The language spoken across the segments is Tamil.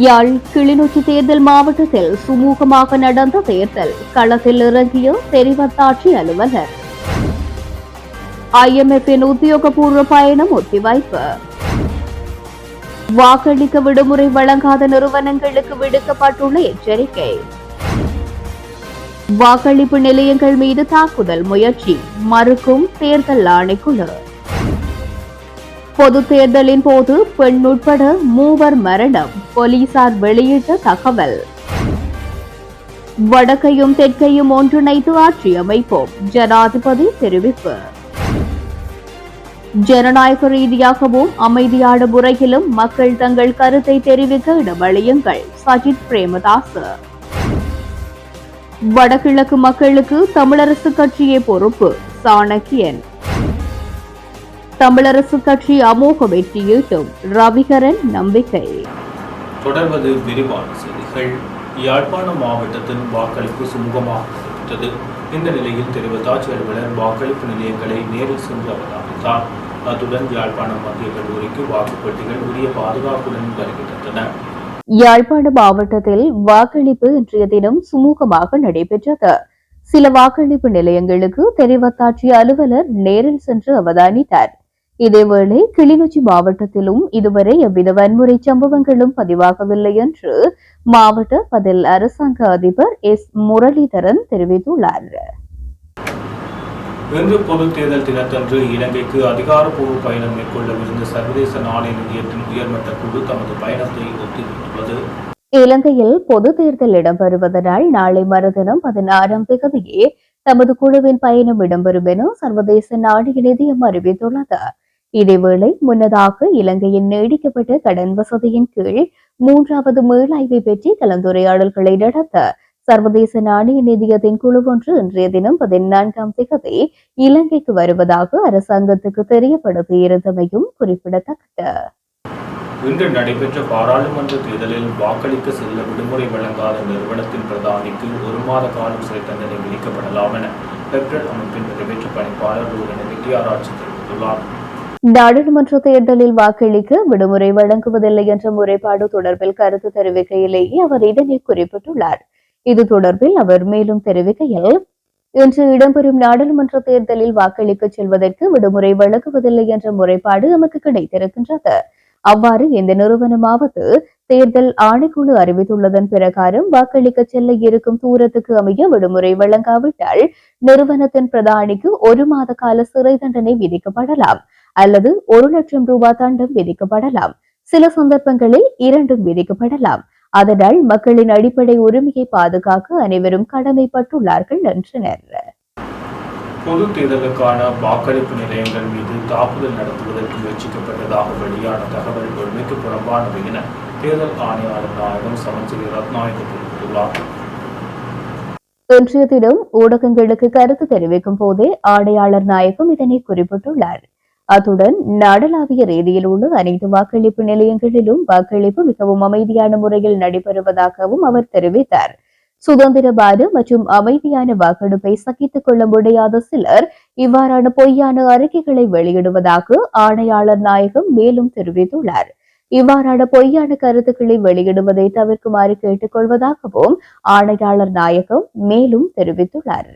யாழ் கிளிநொச்சி தேர்தல் மாவட்டத்தில் சுமூகமாக நடந்த தேர்தல். களத்தில் இறங்கிய தெரிவத்தாட்சி அலுவலர். ஐஎம்எஃப்பின் உத்தியோகபூர்வ பயணம் ஒத்திவைப்பு. வாக்களிக்க விடுமுறை வழங்காத நிறுவனங்களுக்கு விடுக்கப்பட்டுள்ள எச்சரிக்கை. வாக்களிப்பு நிலையங்கள் மீது தாக்குதல் முயற்சி. மறுக்கும் தேர்தல் ஆணைக்குழு. பொது தேர்தலின் போது பெண் உட்பட மூவர் மரணம். போலீசார் வெளியிட்ட தகவல். வடக்கையும் தெற்கையும் ஒன்றிணைத்து ஆட்சி அமைப்போம். ஜனாதிபதி தெரிவிப்பு. ஜனநாயக ரீதியாகவும் அமைதியான முறையிலும் மக்கள் தங்கள் கருத்தை தெரிவிக்க இடமளியுங்கள். சஜித் பிரேமதாஸ் வடகிழக்கு மக்களுக்கு தமிழரசு கட்சியே பொறுப்பு. சாணக்கியன். தமிழரசு கட்சி அமோக வெற்றியீட்டும் ரவிகரன் நம்பிக்கை. தொடர்வது விரிவான செய்திகள். யாழ்ப்பாணம் மாவட்டத்தின் வாக்களிப்பு சுமூகமாக நடைபெற்றது. இந்த நிலையில் தெரிவத்தாட்சி அலுவலர் வாக்களிப்பு நிலையங்களை நேரில் சென்று அவதானித்தார் அத்துடன் யாழ்ப்பாணம் மத்திய கல்லூரிக்கு வாக்குப்பெட்டிகள் உரிய பாதுகாப்புடன் வருகின்றன. யாழ்ப்பாண மாவட்டத்தில் வாக்களிப்பு இன்றைய தினம் சுமூகமாக நடைபெற்றது. சில வாக்களிப்பு நிலையங்களுக்கு தெரிவத்தாட்சி அலுவலர் நேரில் சென்று அவதானித்தார். இதேவேளை கிளிநொச்சி மாவட்டத்திலும் இதுவரை எவ்வித வன்முறை சம்பவங்களும் பதிவாகவில்லை என்று மாவட்ட பதில் அரசாங்க அதிபர் எஸ். முரளிதரன் தெரிவித்துள்ளார். இன்று பொது தேர்தல் தினத்தன்று இலங்கைக்கு அதிகாரப்பூர்வ பயணம் மேற்கொள்ளவிருந்த சர்வதேச நாணய நிதியத்தின் உயர்மட்ட குழு தமது பயணத்தை ஒத்திவைத்துள்ளது. இலங்கையில் பொது தேர்தல் இடம்பெறுவதனால் நாளை மறுதினம் பதினாறாம் தேதியே தமது குழுவின் பயணம் இடம்பெறும் என சர்வதேச நாணய நிதியம் அறிவித்துள்ளது. இதேவேளை முன்னதாக இலங்கையின் நீடிக்கப்பட்ட கடன் வசதியின் கீழ் மூன்றாவது மீளாய்வை பற்றி கலந்துரையாடல்களை நடத்த சர்வதேச நாணய நிதியத்தின் குழு ஒன்று இன்றைய தினம் பதினான்காம் திகதி இலங்கைக்கு வருவதாக அரசாங்கத்துக்கு தெரியப்படுத்தி இருந்தமையும் குறிப்பிடத்தக்கது. இன்று நடைபெற்ற பாராளுமன்ற தேர்தலில் வாக்களிக்க செல்ல விடுமுறை வழங்காத நிறுவனத்தின் பிரதானிக்கு ஒரு மாத காலம் சிறை தண்டனை விதிக்கப்படலாம் என பெப்ரல் அமைப்பின் நிறைவேற்று பணிப்பாளர் ரூபன் வித்யாராட்சி தெரிவித்துள்ளார். நாடாளுமன்ற தேர்தலில் வாக்களிக்க விடுமுறை வழங்குவதில்லை என்ற முறைப்பாடு தொடர்பில் கருத்து தெரிவிக்கையிலேயே அவர் இதனை குறிப்பிட்டுள்ளார். இது தொடர்பில் அவர் மேலும் தெரிவிக்கையில் இன்று இடம்பெறும் நாடாளுமன்ற தேர்தலில் வாக்களிக்க செல்வதற்கு விடுமுறை வழங்குவதில்லை என்ற முறைப்பாடு நமக்கு கிடைத்திருக்கின்றது. அவ்வாறு இந்த நிறுவனமாவது தேர்தல் ஆணைக்குழு அறிவித்துள்ளதன் பிரகாரம் வாக்களிக்க செல்ல இருக்கும் தூரத்துக்கு அமைய விடுமுறை வழங்காவிட்டால் நிறுவனத்தின் பிரதானிக்கு ஒரு மாத கால சிறை தண்டனை விதிக்கப்படலாம். அல்லது ஒரு லட்சம் ரூபாய் தண்டம் விதிக்கப்படலாம். சில சந்தர்ப்பங்களில் இரண்டும் விதிக்கப்படலாம். அதனால் மக்களின் அடிப்படை உரிமையை பாதுகாக்க அனைவரும் கடமைப்பட்டுள்ளார்கள் என்றனர். பொது தேர்தலுக்கான வாக்களிப்பு நிலையங்கள் மீது தாக்குதல் நடத்துவதற்கு முயற்சிக்கப்பட்டதாக வெளியான தகவல் உண்மைக்கு புறம்பானது என தேர்தல் ஆணையாளர் நாயகம் சமன்சிறி ரத்நாயக தெரிவித்துள்ளார். இன்றைய தினம் ஊடகங்களுக்கு கருத்து தெரிவிக்கும் போதே ஆணையாளர் நாயகம் இதனை குறிப்பிட்டுள்ளார். அத்துடன் நாடளாவிய ரீதியில் உள்ள அனைத்து வாக்களிப்பு நிலையங்களிலும் வாக்களிப்பு மிகவும் அமைதியான முறையில் நடைபெறுவதாகவும் அவர் தெரிவித்தார். சுதந்திரவாத மற்றும் அமைதியான வாக்கெடுப்பை சகித்துக் கொள்ள முடியாத சிலர் இவ்வாறான பொய்யான அறிக்கைகளை வெளியிடுவதாக ஆணையாளர் நாயகம் மேலும் தெரிவித்துள்ளார். இவ்வாறான பொய்யான கருத்துக்களை வெளியிடுவதை தவிர்க்குமாறு கேட்டுக்கொள்வதாகவும் ஆணையாளர் நாயகம் மேலும் தெரிவித்துள்ளார்.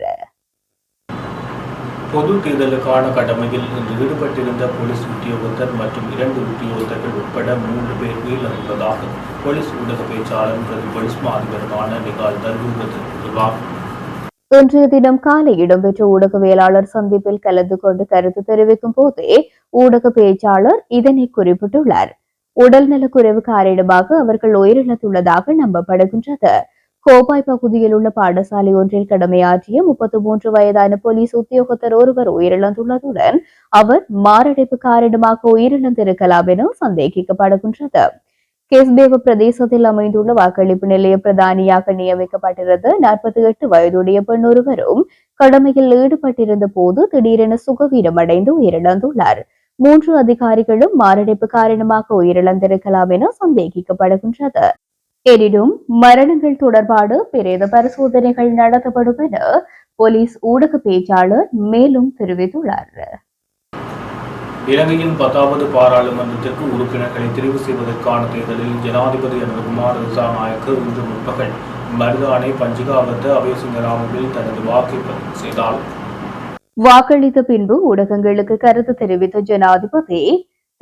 பொது தேர்தலுக்கான கடமையில் இன்று ஈடுபட்டிருந்த போலீஸ் உத்தியோகத்தர் மற்றும் இரண்டு உத்தியோகத்தர்கள் உட்பட மூன்று பேர் உயிரிழந்துள்ளதாக போலீஸ் ஊடக பேச்சாளர் பிரதி பொலிஸ்மா அதிபருமான நிகால் தல்வூக தெரிவித்துள்ளார் இன்றைய தினம் காலை இடம்பெற்ற ஊடகவியலாளர் சந்திப்பில் கலந்து கொண்டு கருத்து தெரிவிக்கும் போதே ஊடக பேச்சாளர் இதனை குறிப்பிட்டுள்ளார். உடல்நலக்குறைவு காரணமாக அவர்கள் உயிரிழந்துள்ளதாக நம்பப்படுகின்றது. கோபாய் பகுதியில் உள்ள பாடசாலை ஒன்றில் கடமையாற்றிய முப்பத்தி மூன்று வயதான போலீஸ் உத்தியோகத்தர் ஒருவர் உயிரிழந்துள்ளதுடன் அவர் மாரடைப்பு காரணமாக உயிரிழந்திருக்கலாம் என சந்தேகிக்கப்படுகின்றது. கேஸ்பேவ பிரதேசத்தில் அமைந்துள்ள வாக்களிப்பு நிலைய பிரதானியாக நியமிக்கப்பட்டிருந்த நாற்பத்தி எட்டு வயதுடைய பெண் ஒருவரும் கடமையில் ஈடுபட்டிருந்த போது திடீரென சுகவீனமடைந்து உயிரிழந்துள்ளார். மூன்று அதிகாரிகளும் மாரடைப்பு காரணமாக உயிரிழந்திருக்கலாம் என சந்தேகிக்கப்படுகின்றது. எனினும் மரணங்கள் தொடர்பான பிரேத பரிசோதனைகள் நடத்தப்படும் என போலீஸ் ஊடக பேச்சாளர் மேலும் தெரிவித்துள்ளார். இலங்கையின் பத்தாவது பாராளுமன்றத்திற்கு உறுப்பினர்களை தெரிவு செய்வதற்கான தேர்தலில் ஜனாதிபதி அனுகுமார் திசாநாயக்க இன்று முற்பகல் மருதானை பஞ்சிகாவத்த அபயசிங்கராமவில் தனது வாக்கை பதிவு செய்தார். வாக்களித்த பின்பு ஊடகங்களுக்கு கருத்து தெரிவித்த ஜனாதிபதி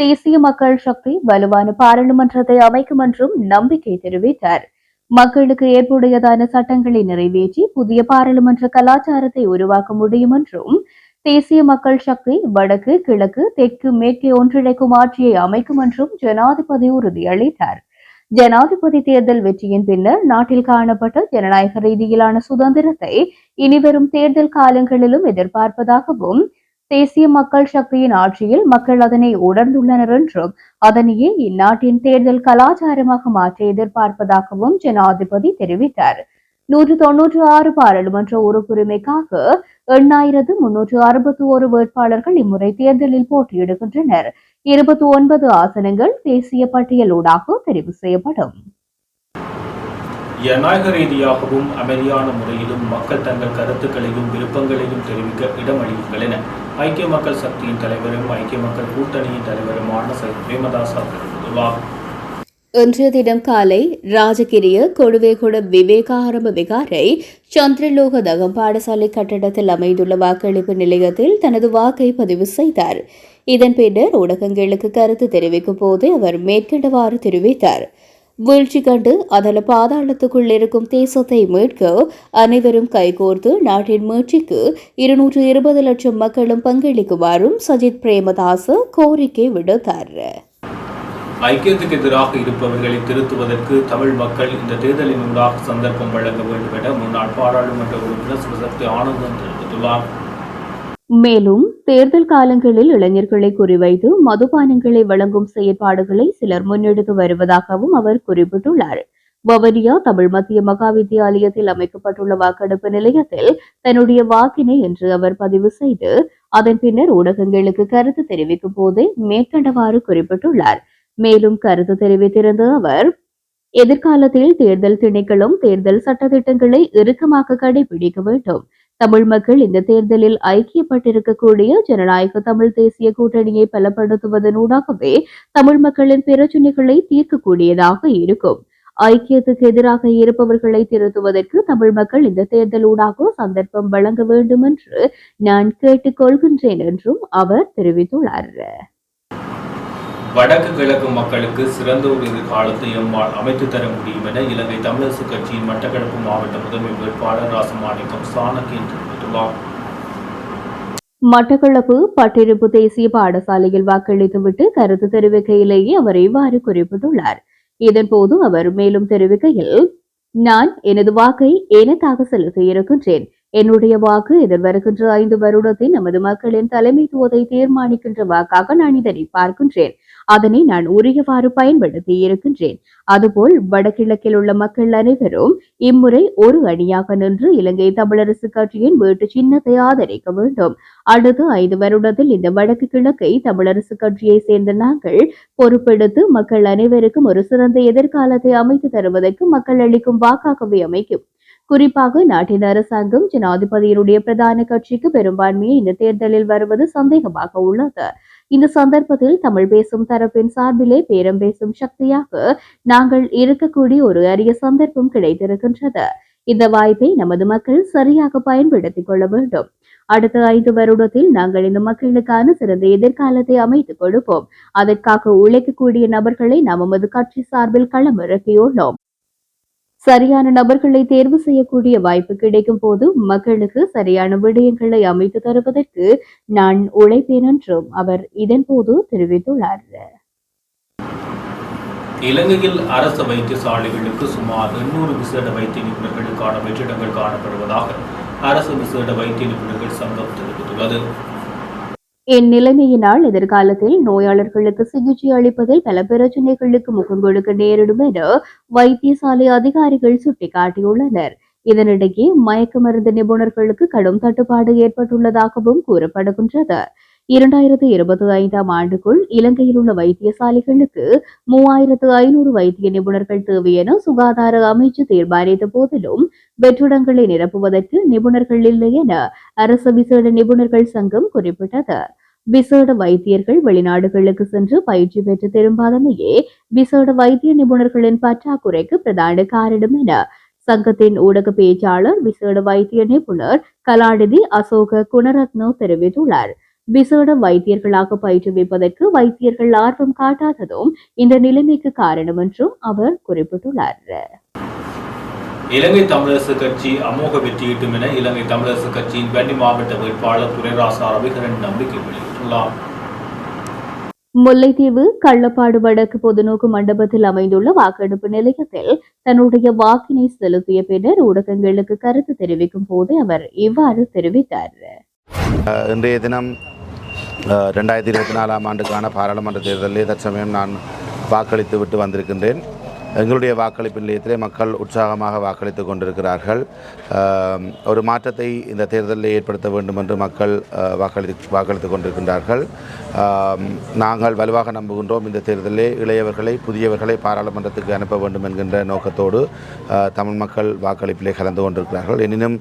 தேசிய மக்கள் சக்தி வலுவான பாராளுமன்றத்தை அமைக்கும் என்றும் நம்பிக்கை தெரிவித்தார். மக்களுக்கு ஏற்புடையதான சட்டங்களை நிறைவேற்றி புதிய பாராளுமன்ற கலாச்சாரத்தை உருவாக்க முடியும் என்றும் தேசிய மக்கள் சக்தி வடக்கு கிழக்கு தெற்கு மேற்கே ஒன்றிணைக்கும் ஆட்சியை அமைக்கும் என்றும் ஜனாதிபதி உறுதியளித்தார். ஜனாதிபதி தேர்தல் வெற்றியின் பின்னர் நாட்டில் காணப்பட்ட ஜனநாயக ரீதியிலான சுதந்திரத்தை இனிவரும் தேர்தல் காலங்களிலும் எதிர்பார்ப்பதாகவும் தேசிய மக்கள் சக்தியின் ஆட்சியில் மக்கள் அதனை உணர்ந்துள்ளனர் என்றும் அதனையே இந்நாட்டின் தேர்தல் கலாச்சாரமாக மாற்ற எதிர்பார்ப்பதாகவும் ஜனாதிபதி தெரிவித்தார். நூற்று தொன்னூற்று ஆறு பாராளுமன்ற உறுப்புரிமைக்காக எண்ணாயிரத்து முன்னூற்று அறுபத்தி ஒரு வேட்பாளர்கள் இம்முறை தேர்தலில் போட்டியிடுகின்றனர். இருபத்தி ஒன்பது ஆசனங்கள் தேசிய பட்டியலூடாக தெரிவு செய்யப்படும். ஜனநாயக ரீதியாகவும் அமைதியான முறையிலும் மக்கள் தங்கள் கருத்துக்களையும் விருப்பங்களையும் தெரிவிக்க இடமளியுங்கள் என ஐக்கிய மக்கள் சக்தியின் தலைவரும் ஐக்கிய மக்கள் கூட்டணியின் தலைவருமான சைத் பிரேமதாசா தெரிவித்துள்ளார். இன்றைய தினம் காலை ராஜகிரிய கொடுவேகுட விவேகாரம்ப விகாரை சந்திரலோக தகம் பாடசாலை கட்டடத்தில் அமைந்துள்ள வாக்களிப்பு நிலையத்தில் தனது வாக்கை பதிவு செய்தார். இதன் பின்னர் ஊடகங்களுக்கு கருத்து தெரிவிக்கும் போது அவர் மேற்கண்டவாறு தெரிவித்தார். வீழ்ச்சி கண்டு அதன் பாதாளத்துக்குள் இருக்கும் தேசத்தை மீட்க அனைவரும் கைகோர்த்து நாட்டின் மீட்சிக்கு இருநூற்று இருபது லட்சம் மக்களும் பங்களிக்குமாறும் சஜித் பிரேமதாச கோரிக்கை விடுத்தார். ஐக்கியத்துக்கு எதிராக இருப்பவர்களை திருத்துவதற்கு தமிழ் மக்கள் இந்த தேர்தலின் ஊடாக சந்தர்ப்பம் வழங்க வேண்டும் என முன்னாள் பாராளுமன்ற உறுப்பினர் சிவசக்தி ஆனந்தன் தெரிவித்துள்ளார். மேலும் தேர்தல் காலங்களில் இளைஞர்களை குறிவைத்து மதுபானங்களை வழங்கும் செயற்பாடுகளை சிலர் முன்னெடுத்து வருவதாகவும் அவர் குறிப்பிட்டுள்ளார். வவனியா தமிழ் மத்திய மகா வித்தியாலயத்தில் அமைக்கப்பட்டுள்ள வாக்கெடுப்பு நிலையத்தில் தன்னுடைய வாக்கினை என்று அவர் பதிவு செய்து அதன் பின்னர் ஊடகங்களுக்கு கருத்து தெரிவிக்கும் போதே மேற்கண்டவாறு குறிப்பிட்டுள்ளார். மேலும் கருத்து தெரிவித்திருந்த அவர் எதிர்காலத்தில் தேர்தல் திணைக்களும் தேர்தல் சட்டத்திட்டங்களை இறுக்கமாக கடைபிடிக்க வேண்டும். தமிழ் மக்கள் இந்த தேர்தலில் ஐக்கியப்பட்டிருக்கக்கூடிய ஜனநாயக தமிழ் தேசிய கூட்டணியை பலப்படுத்துவதனூடாகவே தமிழ் மக்களின் பிரச்சினைகளை தீர்க்கக்கூடியதாக இருக்கும். ஐக்கியத்துக்கு எதிராக இருப்பவர்களை திருத்துவதற்கு தமிழ் மக்கள் இந்த தேர்தலூடாக சந்தர்ப்பம் வழங்க வேண்டும் என்று நான் கேட்டுக்கொள்கின்றேன் என்றும் அவர் தெரிவித்துள்ளார். வடக்கு கிழக்கு மக்களுக்கு சிறந்த ஒரு எதிர்காலத்தை எம்மால் அமைத்து தர முடியும் என இலங்கை தமிழரசு கட்சியின் மட்டக்களப்பு மாவட்ட முதன்மை வேட்பாளர் ராசமாணிக்கம் சாணக்கியன் தெரிவித்துள்ளார். மட்டக்களப்பு பட்டிருப்பு தேசிய பாடசாலையில் வாக்களித்துவிட்டு கருத்து தெரிவிக்கையிலேயே அவர் இவ்வாறு குறிப்பிட்டுள்ளார். இதன்போது அவர் மேலும் தெரிவிக்கையில் நான் எனது வாக்கை எனக்காக செலுத்த இருக்கின்றேன் என்னுடைய வாக்கு எதிர்வருகின்ற ஐந்து வருடத்தின் நமது மக்களின் தலைமைத்துவத்தை தீர்மானிக்கின்ற வாக்காக நான் இதனை பார்க்கின்றேன். அதனை நான் உரியவாறு பயன்படுத்தி இருக்கின்றேன் அதுபோல் வடகிழக்கில் உள்ள மக்கள் அனைவரும் இம்முறை ஒரு அணியாக நின்று இலங்கை தமிழரசு கட்சியின் வீட்டு சின்னத்தை ஆதரிக்க வேண்டும். அடுத்த ஐந்து வருடத்தில் இந்த வடக்கு கிழக்கை தமிழரசு கட்சியை சேர்ந்த நாங்கள் பொறுப்பெடுத்து மக்கள் அனைவருக்கும் ஒரு சிறந்த எதிர்காலத்தை அமைத்து தருவதற்கு மக்கள் அளிக்கும் வாக்காகவே அமைக்கும். குறிப்பாக நாட்டின் அரசாங்கம் ஜனாதிபதியினுடைய பிரதான கட்சிக்கு பெரும்பான்மையை இந்த தேர்தலில் வருவது சந்தேகமாக உள்ளது. இந்த சந்தர்ப்பத்தில் தமிழ் பேசும் தரப்பின் சார்பிலே பேரம் பேசும் சக்தியாக நாங்கள் இருக்கக்கூடிய ஒரு அரிய சந்தர்ப்பம் கிடைத்திருக்கின்றது. இந்த வாய்ப்பை நமது மக்கள் சரியாக பயன்படுத்திக் கொள்ள வேண்டும். அடுத்த ஐந்து வருடத்தில் நாங்கள் இந்த மக்களுக்கான சிறந்த எதிர்காலத்தை அமைத்துக் கொடுப்போம். அதற்காக உழைக்கக்கூடிய நபர்களை நாம் நமது கட்சி சார்பில் களமிறக்கியுள்ளோம். சரியான நபர்களை தேர்வு செய்யக்கூடிய வாய்ப்பு கிடைக்கும் போது மக்களுக்கு சரியான விடயங்களை அமைத்து தருவதற்கு நான் உழைப்பேன் என்றும் அவர் இதன்போது தெரிவித்துள்ளார். இலங்கையில் அரசு வைத்தியசாலைகளுக்கு சுமார் எண்ணூறு விசேட வைத்திய நிபுணர்களுக்கான வெற்றிடங்கள் காணப்படுவதாக அரசு விசேட வைத்திய நிபுணர்கள் சங்கம் தெரிவித்துள்ளது. இந்நிலைமையினால் எதிர்காலத்தில் நோயாளர்களுக்கு சிகிச்சை அளிப்பதில் பல பிரச்சனைகளுக்கு முகம் கொடுக்க நேரிடும் என வைத்தியசாலை அதிகாரிகள் சுட்டிக்காட்டியுள்ளனர். இதனிடையே மயக்க மருந்து நிபுணர்களுக்கு கடும் தட்டுப்பாடு ஏற்பட்டுள்ளதாகவும் கூறப்படுகின்றது. இரண்டாயிரத்து இருபத்தி ஐந்தாம் ஆண்டுக்குள் இலங்கையில் உள்ள வைத்தியசாலைகளுக்கு மூவாயிரத்து ஐநூறு வைத்திய நிபுணர்கள் தேவை என சுகாதார அமைச்சு தீர்மானித்த போதிலும் வெற்றிடங்களை நிரப்புவதற்கு நிபுணர்கள் இல்லை என அரசு விசேட நிபுணர்கள் சங்கம் குறிப்பிட்டது. விசேட வைத்தியர்கள் வெளிநாடுகளுக்கு சென்று பயிற்சி பெற்று திரும்பாதமையே விசேட வைத்திய நிபுணர்களின் பற்றாக்குறைக்கு பிரதான காரணம் என சங்கத்தின் ஊடக பேச்சாளர் விசேட வைத்திய நிபுணர் கலாநிதி அசோக குணரத்னோ தெரிவித்துள்ளார். விசேட வைத்தியர்களாக பயிற்றுவிப்பதற்கு வைத்தியர்கள் ஆர்வம் காட்டாததும் இந்த நிலைமைக்கு காரணம் என்றும் அவர் குறிப்பிட்டுள்ளார். இலங்கை தமிழரசு கட்சி அமோக வெற்றியீட்டும் என இலங்கை தமிழரசு கட்சியின் வன்னி மாவட்ட வேட்பாளர் துரைராசா ரவிகரன் நம்பிக்கை வெளியிட்டுள்ளார் முல்லைத்தீவு கள்ளப்பாடு வடக்கு பொதுநோக்கு மண்டபத்தில் அமைந்துள்ள வாக்கெடுப்பு நிலையத்தில் தன்னுடைய வாக்கினை செலுத்திய பின்னர் ஊடகங்களுக்கு கருத்து தெரிவிக்கும் போது அவர் இவ்வாறு தெரிவித்தார். இன்றைய தினம் ரெண்டாயிரத்தி இருபத்தி நாலாம் ஆண்டுக்கான பாராளுமன்ற தேர்தலில் தற்சமயம் நான் வாக்களித்து விட்டு வந்திருக்கின்றேன். எங்களுடைய வாக்களிப்பு நிலையத்திலே மக்கள் உற்சாகமாக வாக்களித்து கொண்டிருக்கிறார்கள். ஒரு மாற்றத்தை இந்த தேர்தலில் ஏற்படுத்த வேண்டும் என்று மக்கள் வாக்களித்து வாக்களி வாக்களித்து கொண்டிருக்கின்றார்கள் நாங்கள் வலுவாக நம்புகின்றோம் இந்த தேர்தலிலே. இளையவர்களை புதியவர்களை பாராளுமன்றத்துக்கு அனுப்ப வேண்டும் என்கின்ற நோக்கத்தோடு தமிழ் மக்கள் வாக்களிப்பிலே கலந்து கொண்டிருக்கிறார்கள். எனினும்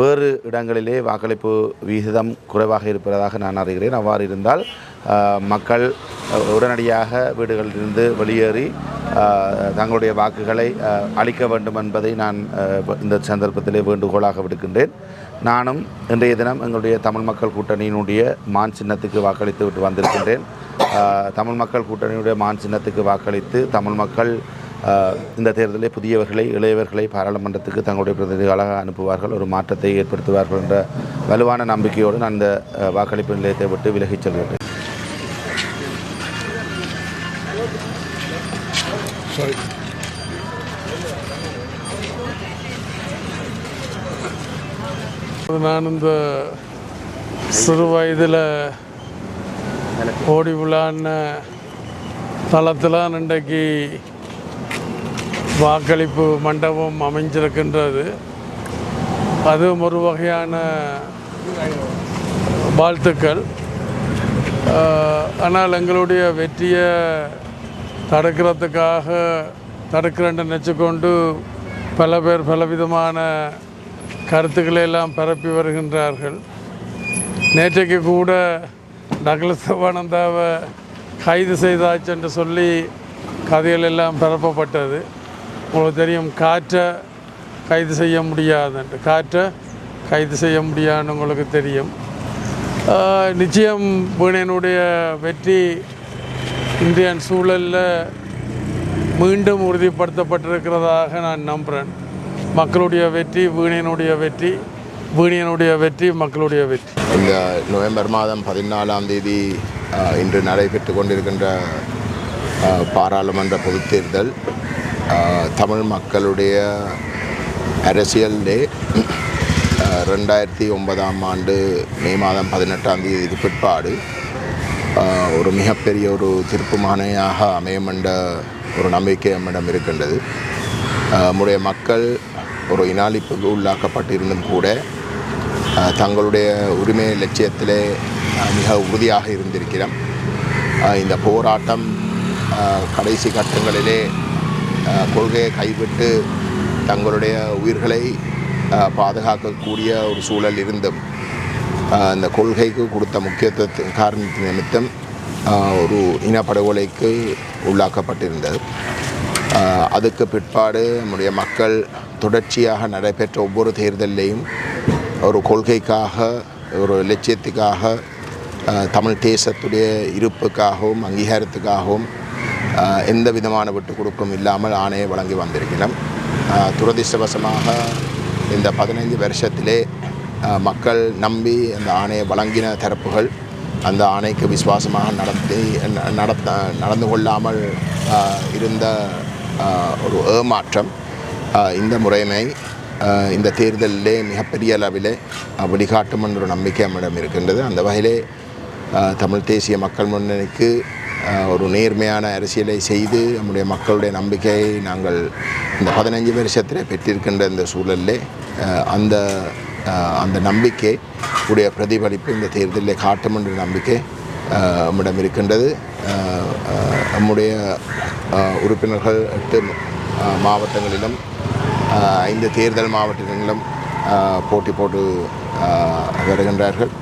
வேறு இடங்களிலே வாக்களிப்பு விகிதம் குறைவாக இருப்பதாக நான் அறிகிறேன். அவ்வாறு இருந்தால் மக்கள் உடனடியாக வீடுகளிலிருந்து வெளியேறி தங்களுடைய வாக்குகளை அளிக்க வேண்டும் என்பதை நான் இந்த சந்தர்ப்பத்திலே வேண்டுகோளாக விடுக்கின்றேன். நானும் இன்றைய தினம் எங்களுடைய தமிழ் மக்கள் கூட்டணியினுடைய மான் சின்னத்துக்கு வாக்களித்து விட்டு வந்திருக்கின்றேன். தமிழ் மக்கள் கூட்டணியுடைய மான் சின்னத்துக்கு வாக்களித்து தமிழ் மக்கள் இந்த தேர்தலில் புதியவர்களை இளையவர்களை பாராளுமன்றத்துக்கு தங்களுடைய பிரதிநிதிகளாக அனுப்புவார்கள் ஒரு மாற்றத்தை ஏற்படுத்துவார்கள் என்ற வலுவான நம்பிக்கையோடு நான் இந்த வாக்களிப்பு நிலையத்தை விட்டு விலகிச் செல்கிறேன் நான் இந்த சிறு வயதில் ஓடி விழான தளத்தில் இன்றைக்கு வாக்களிப்பு மண்டபம் அமைஞ்சிருக்கின்றது. அதுவும் ஒரு வகையான வாழ்த்துக்கள். ஆனால் எங்களுடைய வெற்றியை தடுக்கிறதுக்காக தடுக்கிறேன்னு நினச்சிக்கொண்டு பல பேர் பலவிதமான கருத்துக்களை எல்லாம் பரப்பி வருகின்றார்கள். நேற்றைக்கு கூட டக்ளஸ் சவானந்தாவை கைது செய்தாச்சு என்று சொல்லி கதைகள் எல்லாம் பரப்பப்பட்டது. உங்களுக்கு தெரியும் காற்றை கைது செய்ய முடியாதுன்ட்டு காற்றை கைது செய்ய முடியாதுன்னு உங்களுக்கு தெரியும். நிச்சயம் வீணையனுடைய வெற்றி இன்றைய சூழலில் மீண்டும் உறுதிப்படுத்தப்பட்டிருக்கிறதாக நான் நம்புகிறேன் மக்களுடைய வெற்றி வீணியனுடைய வெற்றி வீணியனுடைய வெற்றி மக்களுடைய வெற்றி. இந்த நவம்பர் மாதம் பதினாலாம் தேதி இன்று நடைபெற்று கொண்டிருக்கின்ற பாராளுமன்ற பொதுத் தேர்தல் தமிழ் மக்களுடைய அரசியலே ரெண்டாயிரத்தி ஒன்பதாம் ஆண்டு மே மாதம் பதினெட்டாம் தேதிக்கு பிற்பாடு. ஒரு மிகப்பெரிய ஒரு திருப்புமானையாக அமையும் என்ற ஒரு நம்பிக்கை நம்மிடம் இருக்கின்றது. நம்முடைய மக்கள் ஒரு இனாளிப்புக்கு உள்ளாக்கப்பட்டிருந்தும் கூட தங்களுடைய உரிமை லட்சியத்திலே மிக உறுதியாக இருந்திருக்கிறோம். இந்த போராட்டம் கடைசி கட்டங்களிலே கொள்கையை கைவிட்டு தங்களுடைய உயிர்களை பாதுகாக்கக்கூடிய ஒரு சூழல் இருந்தும் இந்த கொள்கைக்கு கொடுத்த முக்கியத்துவத்து காரணத்தின் நிமித்தம் ஒரு இனப்படுகொலைக்கு உள்ளாக்கப்பட்டிருந்தது. அதுக்கு பிற்பாடு நம்முடைய மக்கள் தொடர்ச்சியாக நடைபெற்ற ஒவ்வொரு தேர்தலையும் ஒரு கொள்கைக்காக ஒரு லட்சியத்துக்காக தமிழ் தேசத்துடைய இருப்புக்காகவும் அங்கீகாரத்துக்காகவும் எந்த விதமான விட்டு கொடுப்பும் இல்லாமல் ஆணையை வழங்கி வந்திருக்கிறோம். துரதிர்ஷ்டவசமாக இந்த பதினைந்து வருஷத்திலே மக்கள் நம்பி அந்த ஆணையை வழங்கின தரப்புகள் அந்த ஆணைக்கு விசுவாசமாக நடத்தி நடத்த நடந்து கொள்ளாமல் இருந்த ஒரு ஏமாற்றம் இந்த முறைமை இந்த தேர்தலிலே மிகப்பெரிய அளவிலே வழிகாட்டும் என்ற ஒரு நம்பிக்கை நம்மிடம் இருக்கின்றது. அந்த வகையிலே தமிழ் தேசிய மக்கள் முன்னணிக்கு ஒரு நேர்மையான அரசியலை செய்து நம்முடைய மக்களுடைய நம்பிக்கையை நாங்கள் இந்த பதினஞ்சு வருஷத்தில் பெற்றிருக்கின்ற இந்த சூழலிலே அந்த அந்த நம்பிக்கை உடைய பிரதிபலிப்பு இந்த தேர்தலில் காட்டும் என்ற நம்பிக்கை நம்மிடம் இருக்கின்றது. நம்முடைய உறுப்பினர்கள் எட்டு மாவட்டங்களிலும் ஐந்து தேர்தல் மாவட்டங்களிலும் போட்டி போட்டு வருகின்றார்கள்.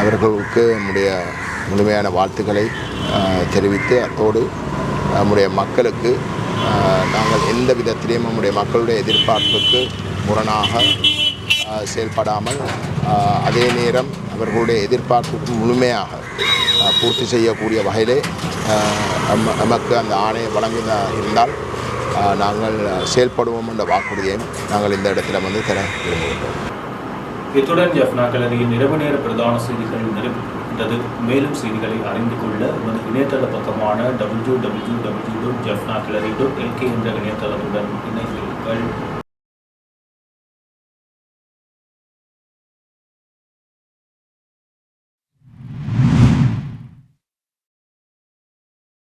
அவர்களுக்கு நம்முடைய முழுமையான வாழ்த்துக்களை தெரிவித்து அத்தோடு நம்முடைய மக்களுக்கு நாங்கள் எந்த விதத்திலையும் நம்முடைய மக்களுடைய எதிர்பார்ப்புக்கு முரணாக செயல்படாமல் அதே நேரம் அவர்களுடைய எதிர்பார்ப்புக்கு முழுமையாக பூர்த்தி செய்யக்கூடிய வகையிலே நமக்கு அந்த ஆணையை வழங்குவதாக இருந்தால் நாங்கள் செயல்படுவோம் என்ற வாக்குறுதியை நாங்கள் இந்த இடத்துல வந்து தர விரும்புகிறோம் இத்துடன் ஜஃப்னா கலரியின் இரவு நேர பிரதான செய்திகள் நிறைவுற்றது மேலும் செய்திகளை அறிந்து கொள்ள எமது இணையதள பக்கமான W W W dot Jaffna glory dot LK என்ற இணையதளத்துடன் இணைந்திருங்கள்.